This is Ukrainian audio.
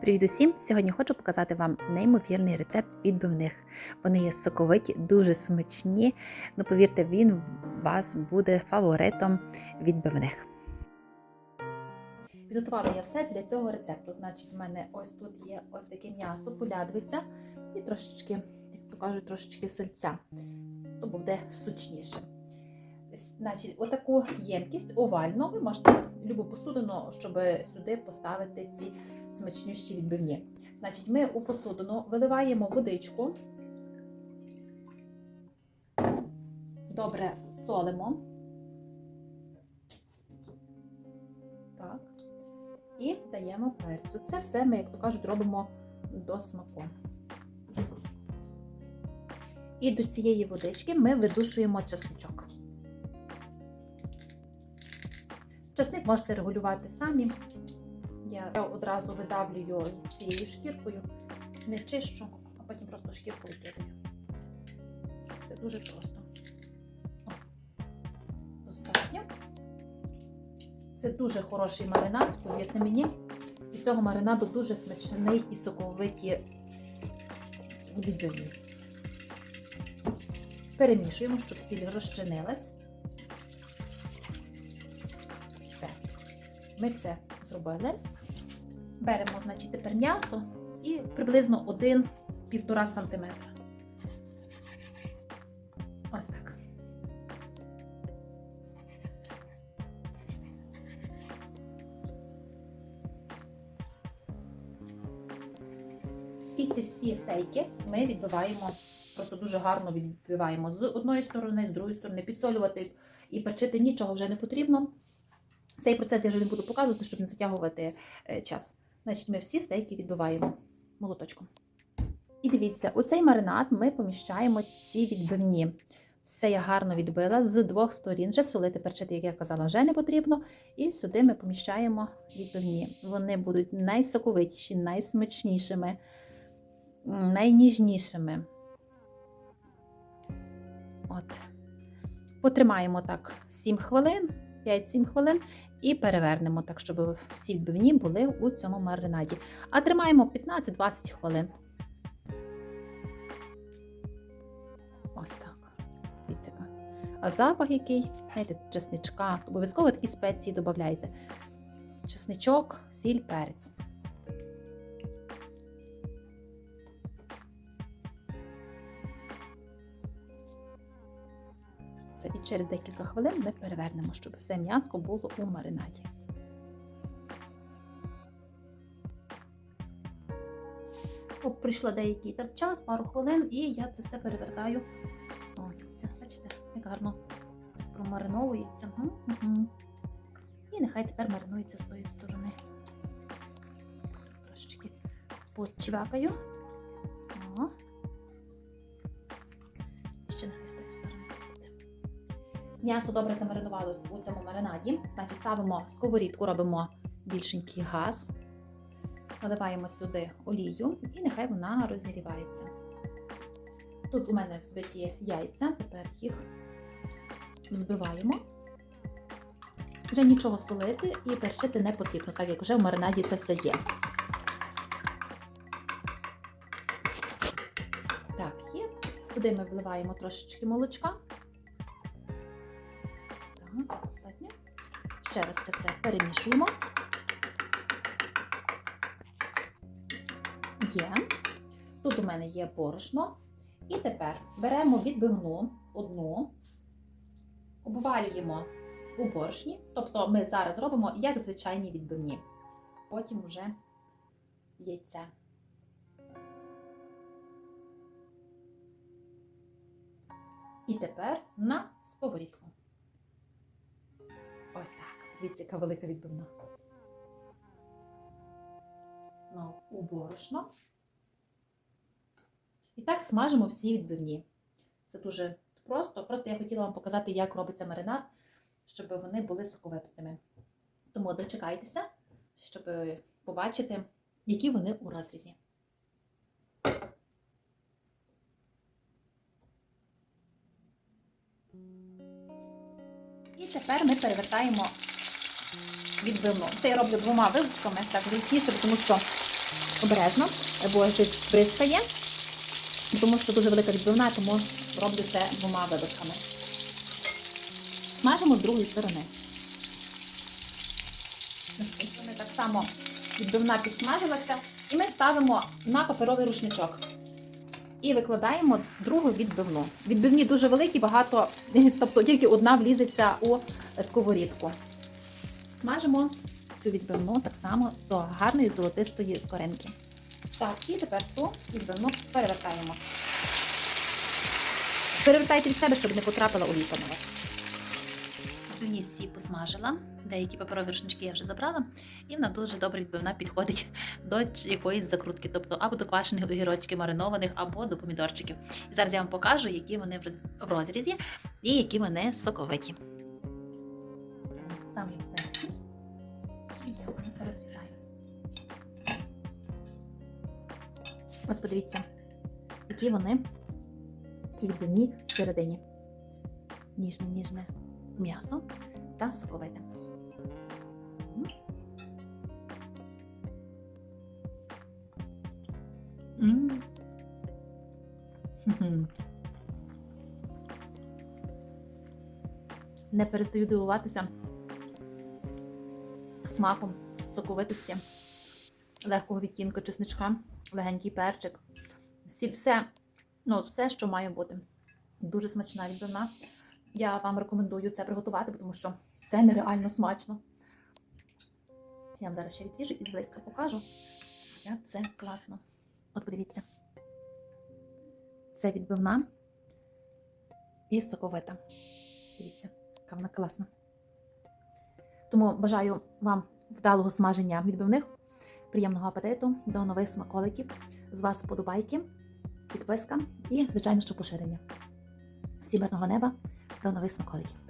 Привіт усім! Сьогодні хочу показати вам неймовірний рецепт відбивних. Вони є соковиті, дуже смачні. Ну, повірте, він вас буде фаворитом відбивних. Підготувала я все для цього рецепту. Значить, в мене ось тут є ось таке м'ясо, полядвиця і трошечки, як то кажуть, трошечки сальця. То буде сучніше. Значить, отаку ємкість овальну ви можете любу посудину, щоб сюди поставити ці смачнющі відбивні. Значить, ми у посудину виливаємо водичку, добре солимо. Так. І даємо перцю. Це все ми, як то кажуть, робимо до смаку. І до цієї водички ми видушуємо чесничок. Часник можете регулювати самі. Я одразу видавлюю з цією шкіркою, не чищу, а потім просто шкірку викидаю. Це дуже просто. О, достатньо. Це дуже хороший маринад, повірте мені. Від цього маринаду дуже смачний і соковиті відбивні. Перемішуємо, щоб сіль розчинилась. Ми це зробили. Беремо, значить, тепер м'ясо і приблизно 1-1,5 см. Ось так. І ці всі стейки ми відбиваємо, просто дуже гарно відбиваємо з одної сторони, з другої сторони, підсолювати і перчити нічого вже не потрібно. Цей процес я вже не буду показувати, щоб не затягувати е, час. Значить, ми всі стейки відбиваємо молоточком. І дивіться, у цей маринад ми поміщаємо ці відбивні. Все я гарно відбила з двох сторін. Вже солити перчити, як я казала, вже не потрібно. І сюди ми поміщаємо відбивні. Вони будуть найсоковитіші, найсмачнішими, найніжнішими. От. Потримаємо так 7 хвилин, 5-7 хвилин і перевернемо так, щоб всі відбивні були у цьому маринаді. А тримаємо 15-20 хвилин. Ось так. Дивіться. А запах який, знаєте, чесничка. Обов'язково такі спеції додайте. Чесничок, сіль, перець. Це і через декілька хвилин ми перевернемо, щоб все м'ясо було у маринаді. О, прийшло деякий там час, пару хвилин, і я це все перевертаю. О, це, бачите, як гарно промариновується. І нехай тепер маринується з тої сторони. Трошечки почвякаю. М'ясо добре замаринувалось у цьому маринаді. Значить, ставимо сковорідку, робимо більшенький газ. Наливаємо сюди олію і нехай вона розігрівається. Тут у мене взбиті яйця, тепер їх взбиваємо. Вже нічого солити і перчити не потрібно, так як вже в маринаді це все є. Так, є. Сюди ми вливаємо трошечки молочка. Так, достатньо. Ще раз це все перемішуємо. Є. Тут у мене є борошно. І тепер беремо відбивну одну, обвалюємо у борошні. Тобто ми зараз робимо як звичайні відбивні. Потім вже яйце. І тепер на сковорідку. Ось так. Дивіться, яка велика відбивна. Знову у борошно. І так смажимо всі відбивні. Це дуже просто. Просто я хотіла вам показати, як робиться маринад, щоб вони були соковитими. Тому дочекайтеся, щоб побачити, які вони у розрізі. Тепер ми перевертаємо відбивну. Це я роблю двома вилками, так зручніше, тому що обережно, бо тут бризкає, тому що дуже велика відбивна, тому роблю це двома вилочками. Смажимо з другої сторони. Ми так само відбивна підсмажилася, і ми ставимо на паперовий рушничок. І викладаємо другу відбивну. Відбивні дуже великі, багато, тобто тільки одна влізеться у сковорідку. Смажимо цю відбивну так само до гарної золотистої скоринки. Так, і тепер ту відбивну перевертаємо. Перевертайте від себе, щоб не потрапила олійка на вас. Відбивні всі посмажила, деякі паперові рушнички я вже забрала, і вона дуже добре відбивна підходить до якоїсь закрутки, тобто або до квашених огірочків маринованих, або до помідорчиків. І зараз я вам покажу, які вони в розрізі і які вони соковиті. Самі верхній. І я їх розрізаю. Ось подивіться, які вони ті всередині. Ніжне, ніжне м'ясо та. Хм-хм. Не перестаю дивуватися смаком, соковитості, легкого відтінку чесничка, легенький перчик. Всі, все, ну, все, що має бути. Дуже смачна відбивна. Я вам рекомендую це приготувати, тому що це нереально смачно. Я вам зараз ще відріжу і зблизька покажу, як це класно. От подивіться. Це відбивна і соковита. Дивіться, яка вона класна. Тому бажаю вам вдалого смаження відбивних, приємного апетиту, до нових смаколиків. З вас вподобайки, підписка і, звичайно, що поширення. Всім мирного неба, до нових смаколиків.